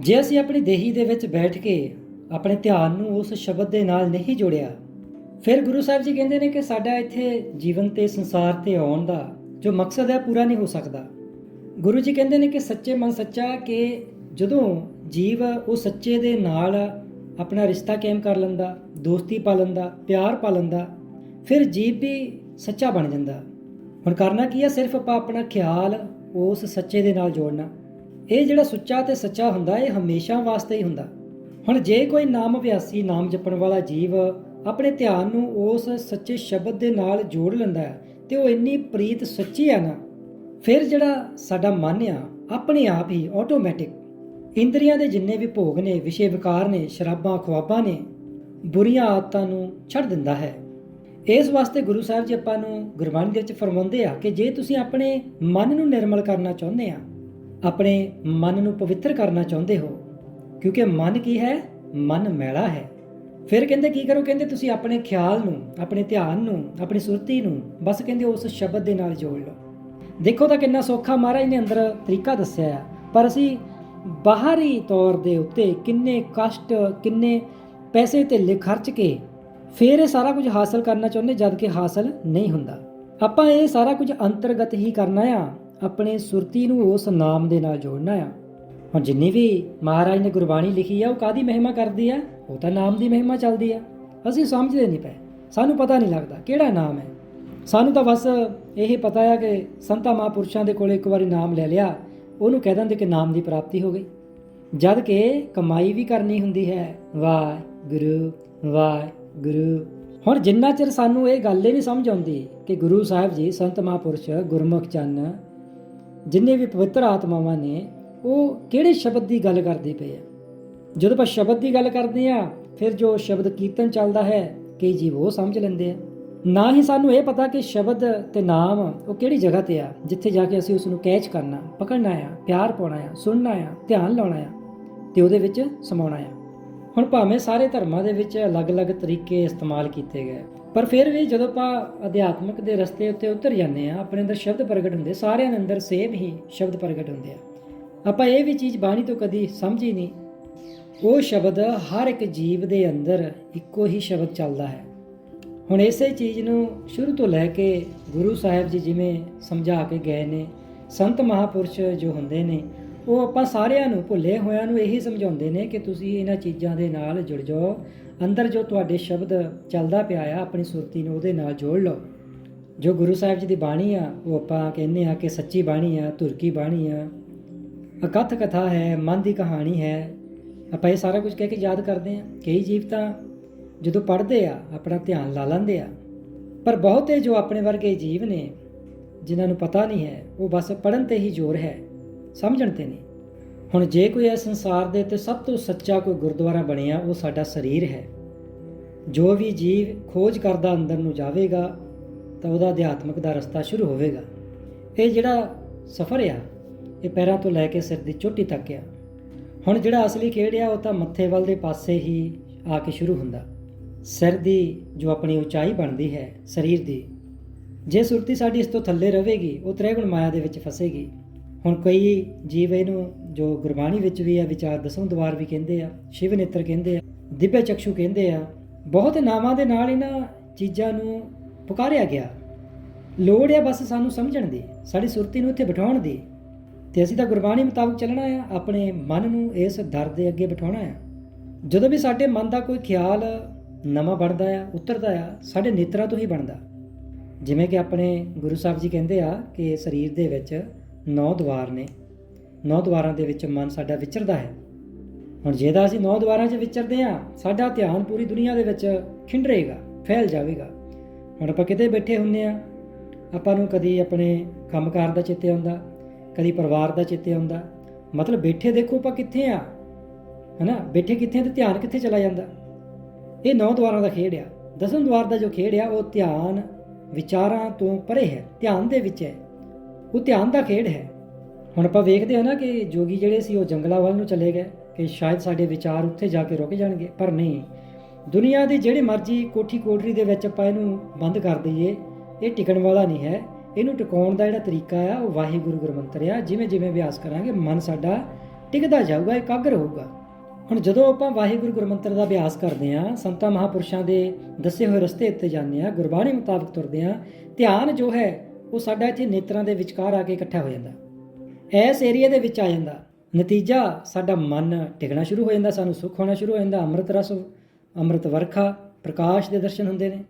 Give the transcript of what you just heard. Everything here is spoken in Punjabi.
ਜੇ ਅਸੀਂ ਆਪਣੀ ਦੇਹੀ ਦੇ ਵਿੱਚ ਬੈਠ ਕੇ ਆਪਣੇ ਧਿਆਨ ਨੂੰ ਉਸ ਸ਼ਬਦ ਦੇ ਨਾਲ ਨਹੀਂ ਜੋੜਿਆ, ਫਿਰ ਗੁਰੂ ਸਾਹਿਬ ਜੀ ਕਹਿੰਦੇ ਨੇ ਕਿ ਸਾਡਾ ਇੱਥੇ ਜੀਵਨ ਤੇ ਸੰਸਾਰ ਤੇ ਆਉਣ ਦਾ ਜੋ ਮਕਸਦ ਹੈ, ਪੂਰਾ ਨਹੀਂ ਹੋ ਸਕਦਾ। ਗੁਰੂ ਜੀ ਕਹਿੰਦੇ ਨੇ ਕਿ ਸੱਚੇ ਮਨ ਸੱਚਾ ਕਿ ਜਦੋਂ ਜੀਵ ਉਹ ਸੱਚੇ ਦੇ ਨਾਲ ਆਪਣਾ ਰਿਸ਼ਤਾ ਕਾਇਮ ਕਰ ਲੈਂਦਾ, ਦੋਸਤੀ ਪਾ ਲੈਂਦਾ, ਪਿਆਰ ਪਾ ਲੈਂਦਾ, ਫਿਰ ਜੀਵ ਵੀ ਸੱਚਾ ਬਣ ਜਾਂਦਾ। ਹੁਣ ਕਰਨਾ ਕੀ ਹੈ, ਸਿਰਫ ਆਪਾਂ ਆਪਣਾ ਖਿਆਲ ਉਸ ਸੱਚੇ ਦੇ ਨਾਲ ਜੋੜਨਾ। ਇਹ ਜਿਹੜਾ ਸੁੱਚਾ ਤੇ ਸੱਚਾ ਹੁੰਦਾ, ਇਹ ਹਮੇਸ਼ਾ ਵਾਸਤੇ ਹੀ ਹੁੰਦਾ। ਹੁਣ ਜੇ ਕੋਈ ਨਾਮ ਅਭਿਆਸੀ, ਨਾਮ ਜਪਣ ਵਾਲਾ ਜੀਵ ਆਪਣੇ ਧਿਆਨ ਨੂੰ ਉਸ ਸੱਚੇ ਸ਼ਬਦ ਦੇ ਨਾਲ ਜੋੜ ਲੈਂਦਾ ਹੈ ਤੇ ਉਹ ਇੰਨੀ ਪ੍ਰੀਤ ਸੱਚੀ ਆ ਨਾ, ਫਿਰ ਜਿਹੜਾ ਸਾਡਾ ਮਨ ਆ, ਆਪਣੇ ਆਪ ਹੀ ਆਟੋਮੈਟਿਕ ਇੰਦਰੀਆਂ ਦੇ ਜਿੰਨੇ ਵੀ ਭੋਗ ਨੇ, ਵਿਸ਼ੇ ਵਿਕਾਰ ਨੇ, ਸ਼ਰਾਬਾਂ, ਖੁਆਬਾਂ ਨੇ, ਬੁਰੀਆਂ ਆਦਤਾਂ ਨੂੰ ਛੱਡ ਦਿੰਦਾ ਹੈ। ਇਸ ਵਾਸਤੇ ਗੁਰੂ ਸਾਹਿਬ ਜੀ ਆਪਾਂ ਨੂੰ ਗੁਰਬਾਣੀ ਦੇ ਵਿੱਚ ਫਰਮਾਉਂਦੇ ਆ ਕਿ ਜੇ ਤੁਸੀਂ ਆਪਣੇ ਮਨ ਨੂੰ ਨਿਰਮਲ ਕਰਨਾ ਚਾਹੁੰਦੇ ਆ ਆਪਣੇ ਮਨ ਨੂੰ ਪਵਿੱਤਰ ਕਰਨਾ ਚਾਹੁੰਦੇ ਹੋ? ਕਿਉਂਕਿ ਮਨ ਕੀ ਹੈ? ਮਨ ਮੈਲਾ ਹੈ। ਫਿਰ ਕਹਿੰਦੇ, ਕੀ ਕਰੋ? ਕਹਿੰਦੇ, ਤੁਸੀਂ ਆਪਣੇ ਖਿਆਲ ਨੂੰ, ਆਪਣੇ ਧਿਆਨ ਨੂੰ, ਆਪਣੀ ਸੁਰਤੀ ਨੂੰ ਬਸ ਕਹਿੰਦੇ ਉਸ ਸ਼ਬਦ ਦੇ ਨਾਲ ਜੋੜ ਲਓ। ਦੇਖੋ ਤਾਂ ਕਿੰਨਾ ਸੌਖਾ ਮਹਾਰਾਜ ਨੇ ਅੰਦਰ ਤਰੀਕਾ ਦੱਸਿਆ ਆ। ਪਰ ਅਸੀਂ ਬਾਹਰੀ ਤੌਰ ਦੇ ਉੱਤੇ ਕਿੰਨੇ ਕਸ਼ਟ, ਕਿੰਨੇ ਪੈਸੇ ਤੇ ਖਰਚ ਕੇ ਫਿਰ ਇਹ ਸਾਰਾ ਕੁਝ ਹਾਸਲ ਕਰਨਾ ਚਾਹੁੰਦੇ, ਜਦ ਕਿ ਹਾਸਲ ਨਹੀਂ ਹੁੰਦਾ। ਆਪਾਂ ਇਹ ਸਾਰਾ ਕੁਝ ਅੰਤਰਗਤ ਹੀ ਕਰਨਾ ਆ। ਆਪਣੇ ਸੁਰਤੀ ਨੂੰ ਉਸ ਨਾਮ ਦੇ ਨਾਲ ਜੋੜਨਾ ਆ। ਹੁਣ ਜਿੰਨੀ ਵੀ ਮਹਾਰਾਜ ਨੇ ਗੁਰਬਾਣੀ ਲਿਖੀ ਆ, ਉਹ ਕਾਦੀ ਮਹਿਮਾ ਕਰਦੀ ਆ? ਉਹ ਤਾਂ ਨਾਮ ਦੀ ਮਹਿਮਾ ਚੱਲਦੀ ਆ। ਅਸੀਂ ਸਮਝਦੇ ਨਹੀਂ ਪਏ। ਸਾਨੂੰ ਪਤਾ ਨਹੀਂ ਲੱਗਦਾ ਕਿਹੜਾ ਨਾਮ ਹੈ। ਸਾਨੂੰ ਤਾਂ ਬਸ ਇਹ ਪਤਾ ਆ ਕਿ ਸੰਤਾਂ ਮਹਾਂਪੁਰਸ਼ਾਂ ਦੇ ਕੋਲ ਇੱਕ ਵਾਰੀ ਨਾਮ ਲੈ ਲਿਆ, ਉਹਨੂੰ ਕਹਿ ਦਿੰਦੇ ਕਿ ਨਾਮ ਦੀ ਪ੍ਰਾਪਤੀ ਹੋ ਗਈ। ਜਦ ਕਿ ਕਮਾਈ ਵੀ ਕਰਨੀ ਹੁੰਦੀ ਹੈ। ਵਾਹਿਗੁਰੂ ਵਾਹਿਗੁਰੂ। ਹੁਣ ਜਿੰਨਾ ਚਿਰ ਸਾਨੂੰ ਇਹ ਗੱਲ ਹੀ ਨਹੀਂ ਸਮਝ ਆਉਂਦੀ ਕਿ ਗੁਰੂ ਸਾਹਿਬ ਜੀ, ਸੰਤ ਮਹਾਂਪੁਰਸ਼ ਗੁਰਮੁਖ ਚੰਨ ਜਿੰਨੇ ਵੀ ਪਵਿੱਤਰ ਆਤਮਾਵਾਂ ਨੇ, ਉਹ ਕਿਹੜੇ ਸ਼ਬਦ ਦੀ ਗੱਲ ਕਰਦੇ ਪਏ ਆ? ਜਦੋਂ ਆਪਾਂ ਸ਼ਬਦ ਦੀ ਗੱਲ ਕਰਦੇ ਆ, ਫਿਰ ਜੋ ਸ਼ਬਦ ਕੀਰਤਨ ਚੱਲਦਾ ਹੈ, ਕਈ ਜੀਵ ਉਹ ਸਮਝ ਲੈਂਦੇ ਆ। ਨਾ ਹੀ ਸਾਨੂੰ ਇਹ ਪਤਾ ਕਿ ਸ਼ਬਦ ਤੇ ਨਾਮ ਉਹ ਕਿਹੜੀ ਜਗ੍ਹਾ ਤੇ ਆ, ਜਿੱਥੇ ਜਾ ਕੇ ਅਸੀਂ ਉਸ ਨੂੰ ਕੈਚ ਕਰਨਾ, ਪਕੜਨਾ ਆ, ਪਿਆਰ ਪਾਉਣਾ ਆ, ਸੁਣਨਾ ਆ, ਧਿਆਨ ਲਾਉਣਾ ਆ ਤੇ ਉਹਦੇ ਵਿੱਚ ਸਮਾਉਣਾ ਆ। ਹੁਣ ਭਾਵੇਂ ਸਾਰੇ ਧਰਮਾਂ ਦੇ ਵਿੱਚ ਅਲੱਗ-ਅਲੱਗ ਤਰੀਕੇ ਇਸਤੇਮਾਲ ਕੀਤੇ ਗਏ, ਪਰ ਫਿਰ ਵੀ ਜਦੋਂ ਆਪਾਂ ਅਧਿਆਤਮਿਕ ਦੇ ਰਸਤੇ ਉੱਤੇ ਉਤਰ ਜਾਂਦੇ ਆ ਆਪਣੇ ਅੰਦਰ ਸ਼ਬਦ ਪ੍ਰਗਟ ਹੁੰਦੇ, ਸਾਰਿਆਂ ਦੇ ਅੰਦਰ ਸੇਮ ਹੀ ਸ਼ਬਦ ਪ੍ਰਗਟ ਹੁੰਦੇ ਆ। ਆਪਾਂ ਇਹ ਵੀ ਚੀਜ਼ ਬਾਣੀ ਤੋਂ ਕਦੀ ਸਮਝੀ ਨਹੀਂ। ਉਹ ਸ਼ਬਦ ਹਰ ਇੱਕ ਜੀਵ ਦੇ ਅੰਦਰ ਇੱਕੋ ਹੀ ਸ਼ਬਦ ਚੱਲਦਾ ਹੈ। ਹੁਣ ਇਸੇ ਚੀਜ਼ ਨੂੰ ਸ਼ੁਰੂ ਤੋਂ ਲੈ ਕੇ ਗੁਰੂ ਸਾਹਿਬ ਜੀ ਜਿਵੇਂ ਸਮਝਾ ਕੇ ਗਏ ਨੇ, ਸੰਤ ਮਹਾਪੁਰਸ਼ ਜੋ ਹੁੰਦੇ ਨੇ ਉਹ ਆਪਾਂ ਸਾਰਿਆਂ ਨੂੰ ਭੁੱਲੇ ਹੋਇਆਂ ਨੂੰ ਇਹੀ ਸਮਝਾਉਂਦੇ ਨੇ ਕਿ ਤੁਸੀਂ ਇਹਨਾਂ ਚੀਜ਼ਾਂ ਦੇ ਨਾਲ ਜੁੜ ਜਾਓ। ਅੰਦਰ ਜੋ ਤੁਹਾਡੇ ਸ਼ਬਦ ਚੱਲਦਾ ਪਿਆ ਆ, ਆਪਣੀ ਸੁਰਤੀ ਨੂੰ ਉਹਦੇ ਨਾਲ ਜੋੜ ਲਓ। ਜੋ ਗੁਰੂ ਸਾਹਿਬ ਜੀ ਦੀ ਬਾਣੀ ਆ, ਉਹ ਆਪਾਂ ਕਹਿੰਦੇ ਆ ਕਿ ਸੱਚੀ ਬਾਣੀ ਆ, ਧੁਰਕੀ ਬਾਣੀ ਆ। ਅਕਥ ਕਥਾ ਹੈ, ਮਨ ਦੀ ਕਹਾਣੀ ਹੈ। ਆਪਾਂ ਇਹ ਸਾਰਾ ਕੁਝ ਕਹਿ ਕੇ ਯਾਦ ਕਰਦੇ ਆ ਕਈ ਜੀਵ ਤਾਂ ਜਦੋਂ ਪੜ੍ਹਦੇ ਆ, ਆਪਣਾ ਧਿਆਨ ਲਾ ਲੈਂਦੇ ਆ। ਪਰ ਬਹੁਤੇ ਜੋ ਆਪਣੇ ਵਰਗੇ ਜੀਵ ਨੇ, ਜਿਨ੍ਹਾਂ ਨੂੰ ਪਤਾ ਨਹੀਂ ਹੈ, ਉਹ ਬਸ ਪੜਨ ਤੇ ਹੀ ਜ਼ੋਰ ਹੈ। ਸਮਝਣ ਤੇ ਨਹੀਂ। ਹੁਣ ਜੇ ਕੋਈ ਇਸ ਸੰਸਾਰ ਦੇ ਤੇ ਸਭ ਤੋਂ ਸੱਚਾ ਕੋਈ ਗੁਰਦੁਆਰਾ ਬਣਿਆ, ਉਹ ਸਾਡਾ ਸਰੀਰ ਹੈ। ਜੋ ਵੀ ਜੀਵ ਖੋਜ ਕਰਦਾ ਅੰਦਰ ਨੂੰ ਜਾਵੇਗਾ, ਤਾਂ ਉਹਦਾ ਅਧਿਆਤਮਕ ਦਾ ਰਸਤਾ ਸ਼ੁਰੂ ਹੋਵੇਗਾ। ਇਹ ਜਿਹੜਾ ਸਫ਼ਰ ਆ, ਇਹ ਪੈਰਾਂ ਤੋਂ ਲੈ ਕੇ ਸਿਰ ਦੀ ਚੋਟੀ ਤੱਕ ਆ। ਹੁਣ ਜਿਹੜਾ ਅਸਲੀ ਖੇਡ ਆ, ਉਹ ਤਾਂ ਮੱਥੇ ਵੱਲ ਦੇ ਪਾਸੇ ਹੀ ਆ ਕੇ ਸ਼ੁਰੂ ਹੁੰਦਾ। ਸਿਰ ਦੀ ਜੋ ਆਪਣੀ ਉਚਾਈ ਬਣਦੀ ਹੈ, ਸਰੀਰ ਦੀ, ਜੇ ਸੁਰਤੀ ਸਾਡੀ ਇਸ ਤੋਂ ਥੱਲੇ ਰਹੇਗੀ, ਉਹ ਤ੍ਰੈਗੁਣ ਮਾਇਆ ਦੇ ਵਿੱਚ ਫਸੇਗੀ। ਹੁਣ ਕਈ ਜੀਵ ਇਹਨੂੰ ਜੋ ਗੁਰਬਾਣੀ ਵਿੱਚ ਵੀ ਆ, ਵਿਚਾਰ ਦਸਮ ਦਵਾਰ ਵੀ ਕਹਿੰਦੇ ਆ, ਸ਼ਿਵ ਨੇਤਰ ਕਹਿੰਦੇ ਆ, ਦਿਵਯ ਚਕਸ਼ੂ ਕਹਿੰਦੇ ਆ, ਬਹੁਤ ਨਾਵਾਂ ਦੇ ਨਾਲ ਇਹਨਾਂ ਚੀਜ਼ਾਂ ਨੂੰ ਪੁਕਾਰਿਆ ਗਿਆ। ਲੋੜ ਆ ਬਸ ਸਾਨੂੰ ਸਮਝਣ ਦੀ, ਸਾਡੀ ਸੁਰਤੀ ਨੂੰ ਇੱਥੇ ਬਿਠਾਉਣ ਦੀ। ਤੇ ਅਸੀਂ ਤਾਂ ਗੁਰਬਾਣੀ ਮੁਤਾਬਕ ਚੱਲਣਾ ਆ, ਆਪਣੇ ਮਨ ਨੂੰ ਇਸ ਦਰ ਦੇ ਅੱਗੇ ਬਿਠਾਉਣਾ ਆ। ਜਦੋਂ ਵੀ ਸਾਡੇ ਮਨ ਦਾ ਕੋਈ ਖਿਆਲ ਨਵਾਂ ਬਣਦਾ ਆ, ਉਤਰਦਾ ਆ, ਸਾਡੇ ਨੇਤਰਾਂ ਤੋਂ ਹੀ ਬਣਦਾ। ਜਿਵੇਂ ਕਿ ਆਪਣੇ ਗੁਰੂ ਸਾਹਿਬ ਜੀ ਕਹਿੰਦੇ ਆ ਕਿ ਸਰੀਰ ਦੇ ਵਿੱਚ ਨੌ ਦਵਾਰ ਨੇ। ਨੌ ਦਵਾਰਾਂ ਦੇ ਵਿੱਚ ਮਨ ਸਾਡਾ ਵਿਚਰਦਾ ਹੈ। ਹੁਣ ਜੇ ਤਾਂ ਅਸੀਂ ਨੌ ਦਵਾਰਾਂ 'ਚ ਵਿਚਰਦੇ ਆ ਸਾਡਾ ਧਿਆਨ ਪੂਰੀ ਦੁਨੀਆ ਦੇ ਵਿੱਚ ਖਿੰਡਰੇਗਾ, ਫੈਲ ਜਾਵੇਗਾ। ਹੁਣ ਆਪਾਂ ਕਿਤੇ ਬੈਠੇ ਹੁੰਨੇ ਆ ਆਪਾਂ ਨੂੰ ਕਦੀ ਆਪਣੇ ਕੰਮਕਾਰ ਦਾ ਚੇਤੇ ਆਉਂਦਾ, ਕਦੀ ਪਰਿਵਾਰ ਦਾ ਚੇਤੇ ਆਉਂਦਾ। ਮਤਲਬ ਬੈਠੇ ਦੇਖੋ ਆਪਾਂ ਕਿੱਥੇ ਆ ਹਨਾ? ਬੈਠੇ ਕਿੱਥੇ ਆ ਤੇ ਧਿਆਨ ਕਿੱਥੇ ਚਲਾ ਜਾਂਦਾ? ਇਹ ਨੌ ਦਵਾਰਾਂ ਦਾ ਖੇਡ ਆ। ਦਸਮ ਦਵਾਰ ਦਾ ਜੋ ਖੇਡ ਆ, ਉਹ ਧਿਆਨ ਵਿਚਾਰਾਂ ਤੋਂ ਪਰੇ ਹੈ, ਧਿਆਨ ਦੇ ਵਿੱਚ ਹੈ। ਉਹ ਧਿਆਨ ਦਾ ਖੇਡ ਹੈ। ਹੁਣ ਆਪਾਂ ਵੇਖਦੇ ਹਾਂ ਨਾ ਕਿ ਜੋਗੀ ਜਿਹੜੇ ਸੀ ਉਹ ਜੰਗਲਾਂ ਵੱਲ ਨੂੰ ਚਲੇ ਗਏ ਕਿ ਸ਼ਾਇਦ ਸਾਡੇ ਵਿਚਾਰ ਉੱਥੇ ਜਾ ਕੇ ਰੁਕ ਜਾਣਗੇ, ਪਰ ਨਹੀਂ। ਦੁਨੀਆ ਦੀ ਜਿਹੜੇ ਮਰਜ਼ੀ ਕੋਠੀ ਕੋਟਰੀ ਦੇ ਵਿੱਚ ਆਪਾਂ ਇਹਨੂੰ ਬੰਦ ਕਰ ਦਈਏ, ਇਹ ਟਿਕਣ ਵਾਲਾ ਨਹੀਂ ਹੈ। ਇਹਨੂੰ ਟਿਕਾਉਣ ਦਾ ਜਿਹੜਾ ਤਰੀਕਾ ਆ, ਉਹ ਵਾਹਿਗੁਰੂ ਗੁਰਮੰਤਰ ਆ। ਜਿਵੇਂ ਜਿਵੇਂ ਅਭਿਆਸ ਕਰਾਂਗੇ, ਮਨ ਸਾਡਾ ਟਿਕਦਾ ਜਾਊਗਾ, ਇਕਾਗਰ ਹੋਊਗਾ। ਹੁਣ ਜਦੋਂ ਆਪਾਂ ਵਾਹਿਗੁਰੂ ਗੁਰਮੰਤਰ ਦਾ ਅਭਿਆਸ ਕਰਦੇ ਆਂ ਸੰਤਾਂ ਮਹਾਪੁਰਸ਼ਾਂ ਦੇ ਦੱਸੇ ਹੋਏ ਰਸਤੇ ਉੱਤੇ ਜਾਂਦੇ ਆਂ ਗੁਰਬਾਣੀ ਮੁਤਾਬਕ ਤੁਰਦੇ ਆਂ ਧਿਆਨ ਜੋ ਹੈ ਉਹ ਸਾਡਾ ਇੱਥੇ ਨੇਤਰਾਂ ਦੇ ਵਿਚਕਾਰ ਆ ਕੇ ਇਕੱਠਾ ਹੋ ਜਾਂਦਾ। ਇਸ ਏਰੀਆ ਦੇ ਵਿੱਚ ਆ ਜਾਂਦਾ। ਨਤੀਜਾ ਸਾਡਾ ਮਨ ਟਿਕਣਾ ਸ਼ੁਰੂ ਹੋ ਜਾਂਦਾ, ਸਾਨੂੰ ਸੁੱਖ ਹੋਣਾ ਸ਼ੁਰੂ ਹੋ ਜਾਂਦਾ। ਅੰਮ੍ਰਿਤ ਰਸ, ਅੰਮ੍ਰਿਤ ਵਰਖਾ, ਪ੍ਰਕਾਸ਼ ਦੇ ਦਰਸ਼ਨ ਹੁੰਦੇ ਨੇ।